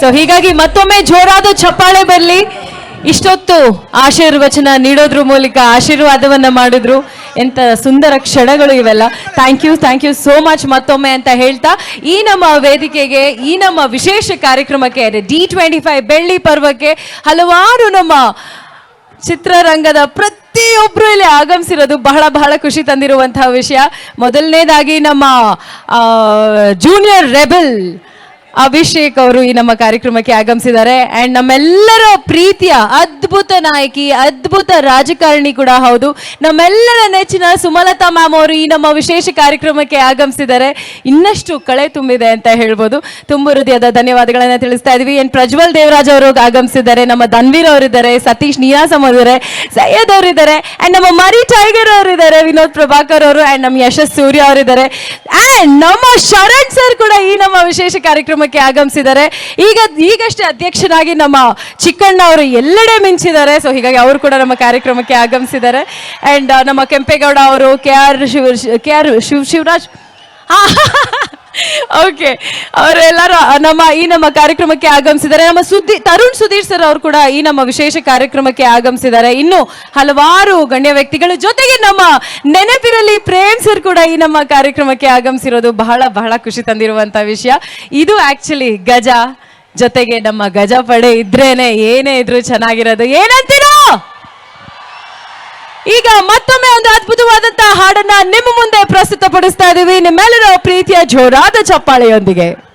So ಹೀಗಾಗಿ ಮತ್ತೊಮ್ಮೆ ಜೋರಾದ ಚಪ್ಪಾಳೆ ಬರಲಿ. ಇಷ್ಟೊತ್ತು ಆಶೀರ್ವಚನ ನೀಡೋದ್ರ ಮೂಲಕ ಆಶೀರ್ವಾದವನ್ನ ಮಾಡಿದ್ರು. ಎಂತ ಸುಂದರ ಕ್ಷಣಗಳು ಇವೆಲ್ಲ. Thank you thank you so much ಮತ್ತೊಮ್ಮೆ ಅಂತ ಹೇಳ್ತಾ. ಈ ನಮ್ಮ ವೇದಿಕೆಗೆ, ಈ ನಮ್ಮ ವಿಶೇಷ ಕಾರ್ಯಕ್ರಮಕ್ಕೆ ಡಿ ಟ್ವೆಂಟಿ ಫೈವ್ ಬೆಳ್ಳಿ ಪರ್ವಕ್ಕೆ ಹಲವಾರು ನಮ್ಮ ಚಿತ್ರರಂಗದ ಪ್ರತಿಯೊಬ್ರು ಇಲ್ಲಿ ಆಗಮಿಸಿರೋದು ಬಹಳ ಬಹಳ ಖುಷಿ ತಂದಿರುವಂತಹ ವಿಷಯ. ಮೊದಲನೇದಾಗಿ ನಮ್ಮ ಜೂನಿಯರ್ ರೆಬಲ್ ಅಭಿಷೇಕ್ ಅವರು ಈ ನಮ್ಮ ಕಾರ್ಯಕ್ರಮಕ್ಕೆ ಆಗಮಿಸಿದ್ದಾರೆ. ಅಂಡ್ ನಮ್ಮೆಲ್ಲರ ಪ್ರೀತಿಯ ಅದ್ಭುತ ನಾಯಕಿ, ಅದ್ಭುತ ರಾಜಕಾರಣಿ ಕೂಡ ಹೌದು. ನಮ್ಮೆಲ್ಲರ ನೆಚ್ಚಿನ ಸುಮಲತಾ ಮ್ಯಾಮ್ ಅವರು ಈ ನಮ್ಮ ವಿಶೇಷ ಕಾರ್ಯಕ್ರಮಕ್ಕೆ ಆಗಮಿಸಿದ್ದಾರೆ. ಇನ್ನಷ್ಟು ಕಳೆ ತುಂಬಿದೆ ಅಂತ ಹೇಳ್ಬೋದು. ತುಂಬ ಹೃದಯದ ಧನ್ಯವಾದಗಳನ್ನ ತಿಳಿಸ್ತಾ ಇದೀವಿ. ಏನ್ ಪ್ರಜ್ವಲ್ ದೇವರಾಜ್ ಅವರು ಆಗಮಿಸಿದ್ದಾರೆ. ನಮ್ಮ ಧನ್ವೀರ್ ಅವರಿದ್ದಾರೆ, ಸತೀಶ್ ನಿಯಾಸಮ್ ಅವರಿದ್ದಾರೆ, ಸೈಯದ್ ಅವರಿದ್ದಾರೆ ಅಂಡ್ ನಮ್ಮ ಮರಿ ಟೈಗರ್ ಅವರಿದ್ದಾರೆ, ವಿನೋದ್ ಪ್ರಭಾಕರ್ ಅವರು ಅಂಡ್ ನಮ್ಮ ಯಶಸ್ ಸೂರ್ಯ ಅವರಿದ್ದಾರೆ. ಅಂಡ್ ನಮ್ಮ ಶರಣ್ ಸರ್ ಕೂಡ ಈ ನಮ್ಮ ವಿಶೇಷ ಕಾರ್ಯಕ್ರಮಕ್ಕೆ ಆಗಮಿಸಿದ್ದಾರೆ. ಈಗ, ಈಗಷ್ಟೇ ಅಧ್ಯಕ್ಷರಾಗಿ ನಮ್ಮ ಚಿಕ್ಕಣ್ಣ ಅವರು ಎಲ್ಲೆಡೆ ಮಿಂಚಿದ್ದಾರೆ. ಸೊ ಹೀಗಾಗಿ ಅವರು ಕೂಡ ನಮ್ಮ ಕಾರ್ಯಕ್ರಮಕ್ಕೆ ಆಗಮಿಸಿದ್ದಾರೆ. ಅಂಡ್ ನಮ್ಮ ಕೆಂಪೇಗೌಡ ಅವರು, K R Shiva, K R Shiva Shivaraj okay ಅವರೆಲ್ಲರೂ ನಮ್ಮ ಈ ನಮ್ಮ ಕಾರ್ಯಕ್ರಮಕ್ಕೆ ಆಗಮಿಸಿದ್ದಾರೆ. ನಮ್ಮ ಸುದ್ದಿ, ತರುಣ್ ಸುಧೀರ್ ಸರ್ ಅವರು ಕೂಡ ಈ ನಮ್ಮ ವಿಶೇಷ ಕಾರ್ಯಕ್ರಮಕ್ಕೆ ಆಗಮಿಸಿದ್ದಾರೆ. ಇನ್ನು ಹಲವಾರು ಗಣ್ಯ ವ್ಯಕ್ತಿಗಳು ಜೊತೆಗೆ ನಮ್ಮ ನೆನಪಿರಲಿ ಪ್ರೇಮ್ ಸರ್ ಕೂಡ ಈ ನಮ್ಮ ಕಾರ್ಯಕ್ರಮಕ್ಕೆ ಆಗಮಿಸಿರೋದು ಬಹಳ ಬಹಳ ಖುಷಿ ತಂದಿರುವಂತ ವಿಷಯ. ಇದು ಆಕ್ಚುಲಿ ಗಜ ಜೊತೆಗೆ ನಮ್ಮ ಗಜ ಪಡೆ ಇದ್ರೇನೆ ಏನೇ ಇದ್ರು ಚೆನ್ನಾಗಿರೋದು. ಏನಂತೀರೋ? ಈಗ ಮತ್ತೊಮ್ಮೆ ಒಂದು ಅದ್ಭುತವಾದಂತಹ ಹಾಡನ್ನ ನಿಮ್ಮ ಮುಂದೆ ಪ್ರಸ್ತುತಪಡಿಸ್ತಾ ಇದೀವಿ. ನಿಮ್ಮೆಲ್ಲರ ಪ್ರೀತಿಯ ಜೋರಾದ ಚಪ್ಪಾಳೆಯೊಂದಿಗೆ.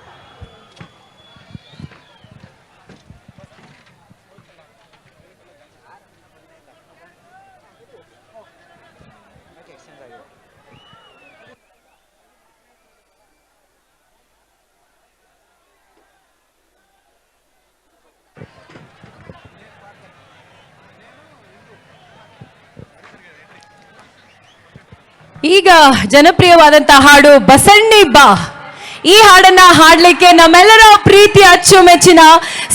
ಈಗ ಜನಪ್ರಿಯವಾದಂತಹ ಹಾಡು ಬಸಣ್ಣಿ ಬಾ. ಈ ಹಾಡನ್ನ ಹಾಡಲಿಕ್ಕೆ ನಮ್ಮೆಲ್ಲರ ಪ್ರೀತಿ ಅಚ್ಚುಮೆಚ್ಚಿನ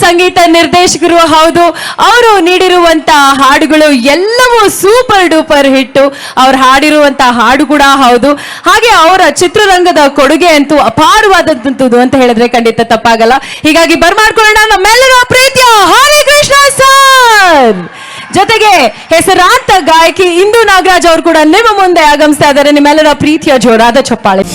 ಸಂಗೀತ ನಿರ್ದೇಶಕರು ಹೌದು, ಅವರು ನೀಡಿರುವಂತ ಹಾಡುಗಳು ಎಲ್ಲವೂ ಸೂಪರ್ ಡೂಪರ್ ಹಿಟ್ಟು. ಅವ್ರು ಹಾಡಿರುವಂತ ಹಾಡು ಕೂಡ ಹೌದು. ಹಾಗೆ ಅವರ ಚಿತ್ರರಂಗದ ಕೊಡುಗೆ ಅಂತೂ ಅಪಾರವಾದಂತದ್ದು ಅಂತ ಹೇಳಿದ್ರೆ ಖಂಡಿತ ತಪ್ಪಾಗಲ್ಲ. ಹೀಗಾಗಿ ಬರ್ಮಾಡ್ಕೊಳ್ಳೋಣ ನಮ್ಮೆಲ್ಲರ ಪ್ರೀತಿಯ ಸರ್ ಜೊತೆಗೆ ಹೆಸರಾಂತ ಗಾಯಕಿ ಇಂದು ನಾಗರಾಜ್ ಅವರು ಕೂಡ ನಿಮ್ಮ ಮುಂದೆ ಆಗಮಿಸ್ತಾ ಇದ್ದಾರೆ. ನಿಮ್ಮೆಲ್ಲರ ಪ್ರೀತಿಯ ಜೋರಾದ ಚಪ್ಪಾಳೆ.